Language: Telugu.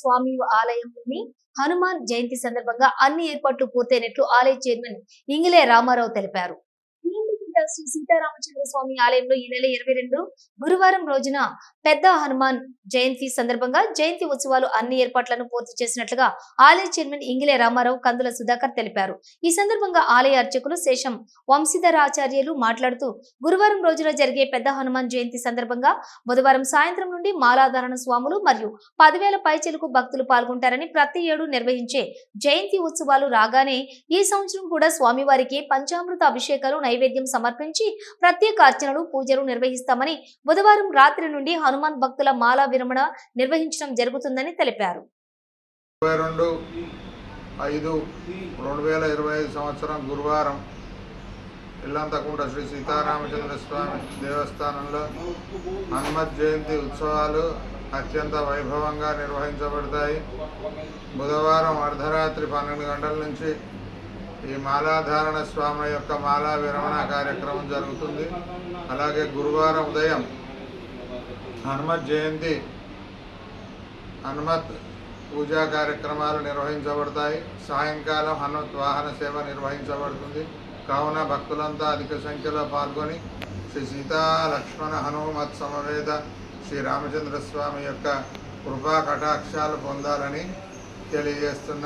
స్వామి ఆలయంలోని హనుమాన్ జయంతి సందర్భంగా అన్ని ఏర్పాట్లు పూర్తయినట్లు ఆలయ చైర్మన్ ఇంగిలే రామారావు తెలిపారు. శ్రీ సీతారామచంద్ర స్వామి ఆలయంలో ఈ నెల ఇరవై రెండు గురువారం రోజున పెద్ద హనుమాన్ జయంతి సందర్భంగా జయంతి ఉత్సవాలు అన్ని ఏర్పాట్లను పూర్తి చేసినట్లుగా ఆలయ చైర్మన్ ఇంగిలే రామారావు కందుల సుధాకర్ తెలిపారు. ఈ సందర్భంగా ఆలయ అర్చకులు శేషం వంశీధర ఆచార్యులు మాట్లాడుతూ గురువారం రోజున జరిగే పెద్ద హనుమాన్ జయంతి సందర్భంగా బుధవారం సాయంత్రం నుండి మాలాధారణ స్వాములు మరియు పదివేల పైచెలకు భక్తులు పాల్గొంటారని ప్రతి ఏడు నిర్వహించే జయంతి ఉత్సవాలు రాగానే ఈ సంవత్సరం కూడా స్వామివారికి పంచామృత అభిషేకాలు నైవేద్యం సమర్పించి ప్రత్యేక అర్చనలు పూజలు నిర్వహిస్తామని బుధవారం రాత్రి నుండి హనుమాన్ భక్తుల మాలా విరమణ నిర్వహించడం జరుగుతుందని తెలిపారు. ఇరవై రెండు ఐదు రెండు వేల ఇరవై ఐదు సంవత్సరం గురువారం ఇల్లంతకుంట శ్రీ సీతారామచంద్ర స్వామి దేవస్థానంలో హనుమత్ జయంతి ఉత్సవాలు అత్యంత వైభవంగా నిర్వహించబడతాయి. బుధవారం అర్ధరాత్రి పన్నెండు గంటల నుంచి ఈ మాలాధారణ స్వామి యొక్క మాలా విరమణ కార్యక్రమం జరుగుతుంది. అలాగే గురువారం ఉదయం హనుమత్ జయంతి హనుమత్ పూజా కార్యక్రమాలు నిర్వహించబడతాయి. సాయంకాలం హనుమత్ వాహన సేవ నిర్వహించబడుతుంది. కావున భక్తులంతా అధిక సంఖ్యలో పాల్గొని శ్రీ సీతా లక్ష్మణ హనుమత్ సమవేత శ్రీ రామచంద్ర స్వామి యొక్క కృపా కటాక్షాలు పొందాలని తెలియజేస్తున్నా